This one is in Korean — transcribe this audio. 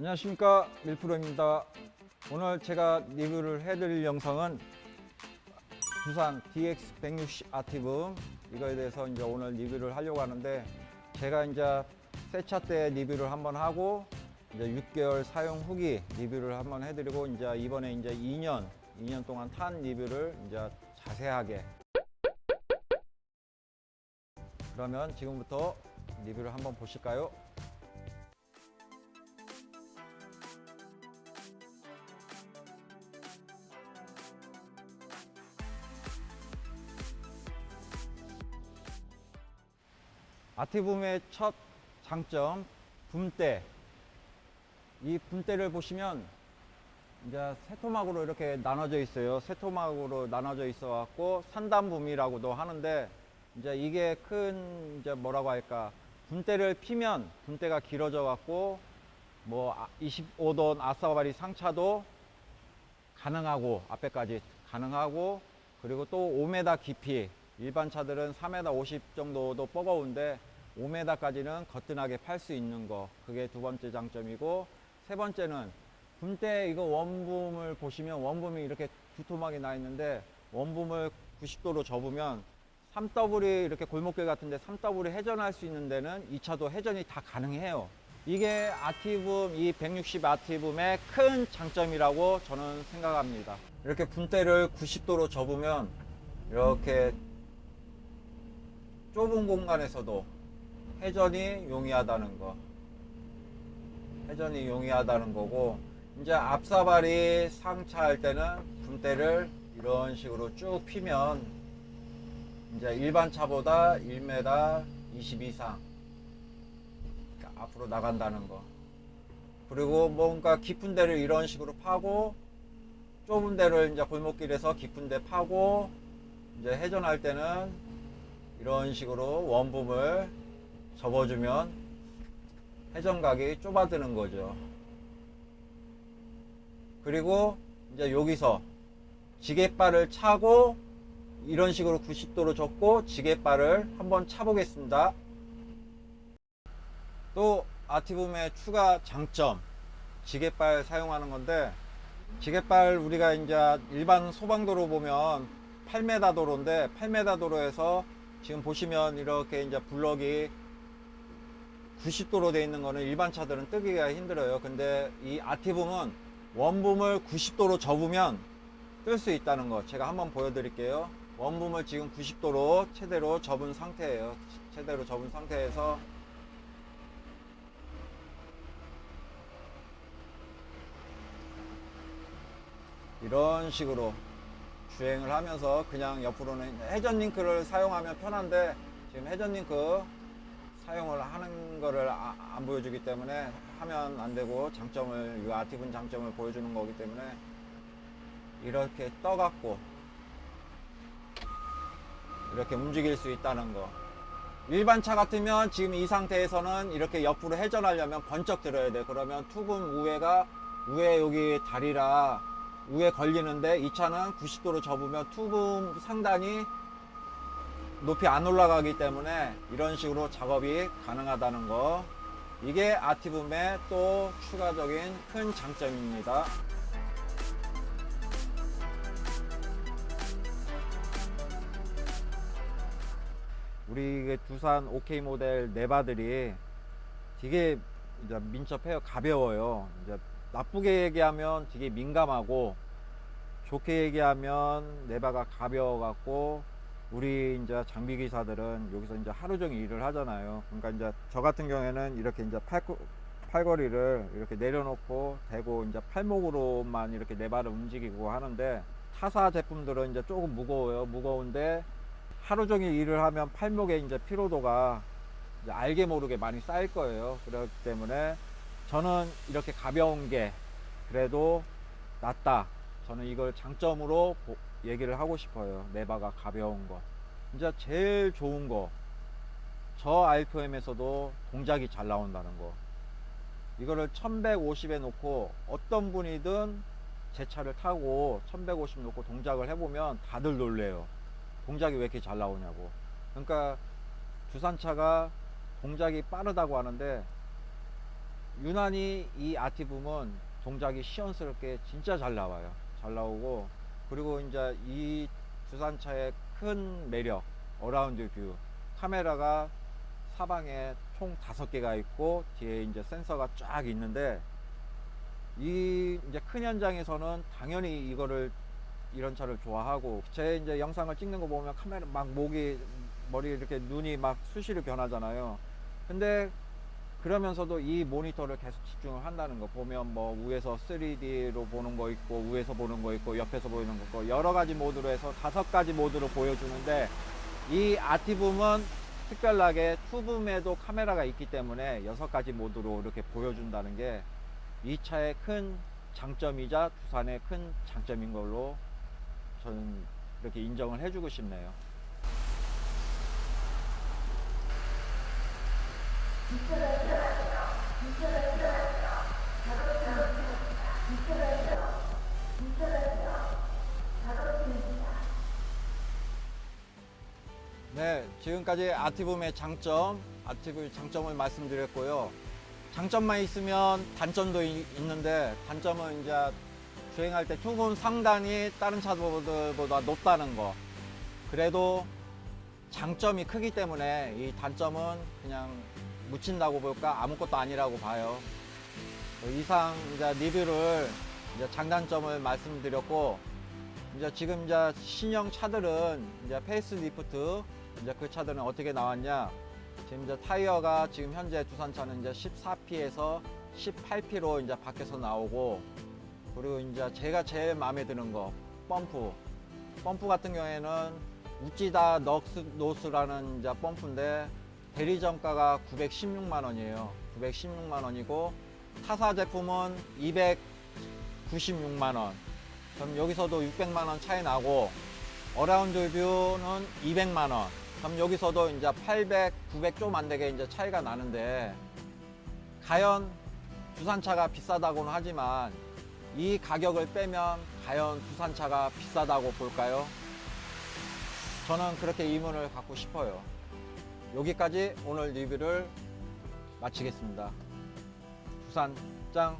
안녕하십니까 밀프로입니다. 오늘 제가 리뷰를 해드릴 영상은 두산 DX160 아티브. 이거에 대해서 이제 오늘 리뷰를 하려고 하는데 제가 이제 새차때 리뷰를 한번 하고 이제 6개월 사용 후기 리뷰를 한번 해드리고 이제 이번에 이제 2년 2년 동안 탄 리뷰를 이제 자세하게. 그러면 지금부터 리뷰를 한번 보실까요? 아티붐의 첫 장점 붐대 이 붐대를 보시면 이제 세 토막으로 이렇게 나눠져 있어요. 세 토막으로 나눠져 있어 갖고 산단붐이라고도 하는데 이제 이게 큰 이제 뭐라고 할까? 붐대를 피면 붐대가 길어져 갖고 뭐 25돈 아싸바리 상차도 가능하고 앞에까지 가능하고 그리고 또 5m 깊이 일반 차들은 3m 50 정도도 뻐거운데 5m까지는 거뜬하게 팔 수 있는 거 그게 두 번째 장점이고 세 번째는 붐대 이거 원붐을 보시면 원붐이 이렇게 두 토막이 나 있는데 원붐을 90도로 접으면 3W이 이렇게 골목길 같은데 3W이 회전할 수 있는 데는 이 차도 회전이 다 가능해요. 이게 아티붐, 이 160 아티붐의 큰 장점이라고 저는 생각합니다. 이렇게 분대를 90도로 접으면 이렇게 좁은 공간에서도 회전이 용이하다는 거. 회전이 용이하다는 거고, 이제 앞사발이 상차할 때는 분대를 이런 식으로 쭉 피면 이제 일반 차보다 1m 20 이상 그러니까 앞으로 나간다는 거. 그리고 뭔가 깊은 데를 이런 식으로 파고 좁은 데를 이제 골목길에서 깊은 데 파고 이제 회전할 때는 이런 식으로 원붐을 접어주면 회전각이 좁아드는 거죠. 그리고 이제 여기서 지게발을 차고 이런 식으로 90도로 접고 지게발을 한번 차보겠습니다. 또 아티붐의 추가 장점 지게발 사용하는 건데 지게발 우리가 이제 일반 소방도로 보면 8m 도로인데 8m 도로에서 지금 보시면 이렇게 이제 블럭이 90도로 되어 있는 거는 일반 차들은 뜨기가 힘들어요. 근데 이 아티붐은 원붐을 90도로 접으면 뜰 수 있다는 거 제가 한번 보여드릴게요. 원붐을 지금 90도로 최대로 접은 상태예요. 최대로 접은 상태에서 이런 식으로 주행을 하면서 그냥 옆으로는 회전 링크를 사용하면 편한데 지금 회전 링크 사용을 하는 거를 아- 안 보여주기 때문에 하면 안 되고 장점을 이 아티분 장점을 보여주는 거기 때문에 이렇게 떠갖고 이렇게 움직일 수 있다는 거. 일반 차 같으면 지금 이 상태에서는 이렇게 옆으로 회전하려면 번쩍 들어야 돼. 그러면 투금 우회가 우회 여기 다리라 우에 걸리는데 이 차는 90도로 접으면 투금 상단이 높이 안 올라가기 때문에 이런 식으로 작업이 가능하다는 거. 이게 아티붐의 또 추가적인 큰 장점입니다. 우리 그 두산 OK 모델 네바들이 되게 이제 민첩해요. 가벼워요. 이제 나쁘게 얘기하면 되게 민감하고 좋게 얘기하면 네바가 가벼워 갖고 우리 이제 장비 기사들은 여기서 이제 하루 종일 일을 하잖아요. 그러니까 이제 저 같은 경우에는 이렇게 이제 팔, 팔걸이를 이렇게 내려놓고 대고 이제 팔목으로만 이렇게 네바를 움직이고 하는데 타사 제품들은 이제 조금 무거워요. 무거운데 하루 종일 일을 하면 팔목에 이제 피로도가 이제 알게 모르게 많이 쌓일 거예요. 그렇기 때문에 저는 이렇게 가벼운 게 그래도 낫다. 저는 이걸 장점으로 보- 얘기를 하고 싶어요. 네바가 가벼운 거. 이제 제일 좋은 거. 저 RPM에서도 동작이 잘 나온다는 거. 이거를 1150에 놓고 어떤 분이든 제 차를 타고 1150 놓고 동작을 해보면 다들 놀래요. 동작이 왜 이렇게 잘 나오냐고. 그러니까 두산차가 동작이 빠르다고 하는데 유난히 이 아티붐은 동작이 시원스럽게 진짜 잘 나와요. 잘 나오고 그리고 이제 이 두산차의 큰 매력 어라운드 뷰 카메라가 사방에 총 다섯 개가 있고 뒤에 이제 센서가 쫙 있는데 이 이제 큰 현장에서는 당연히 이거를 이런 차를 좋아하고 제 이제 영상을 찍는 거 보면 카메라 막 목이 머리 이렇게 눈이 막 수시로 변하잖아요. 근데 그러면서도 이 모니터를 계속 집중을 한다는 거 보면 뭐 위에서 3D로 보는 거 있고 위에서 보는 거 있고 옆에서 보이는 거 있고 여러 가지 모드로 해서 다섯 가지 모드로 보여주는데 이 아티붐은 특별하게 투붐에도 카메라가 있기 때문에 여섯 가지 모드로 이렇게 보여준다는 게 이 차의 큰 장점이자 두산의 큰 장점인 걸로 저는 이렇게 인정을 해주고 싶네요. 네, 지금까지 아티붐의 장점, 아티붐의 장점을 말씀드렸고요. 장점만 있으면 단점도 이- 있는데 단점은 이제 주행할 때 투분 상단이 다른 차들보다 높다는 거. 그래도 장점이 크기 때문에 이 단점은 그냥 묻힌다고 볼까 아무것도 아니라고 봐요. 어, 이상 이제 리뷰를 이제 장단점을 말씀드렸고 이제 지금 이제 신형 차들은 이제 페이스리프트 이제 그 차들은 어떻게 나왔냐? 지금 이제 타이어가 지금 현재 두산차는 이제 14P에서 18P로 이제 밖에서 나오고 그리고 이제 제가 제일 마음에 드는 거 펌프. 펌프 같은 경우에는 우찌다 넉스 노스라는 이제 펌프인데 대리 정가가 916만 원이에요. 916만 원이고 타사 제품은 296만 원. 그럼 여기서도 600만 원 차이 나고 어라운드 뷰는 200만 원. 그럼 여기서도 이제 800, 900 좀 안 되게 이제 차이가 나는데 과연 두산차가 비싸다고는 하지만 이 가격을 빼면 과연 두산차가 비싸다고 볼까요? 저는 그렇게 의문을 갖고 싶어요. 여기까지 오늘 리뷰를 마치겠습니다. 두산 짱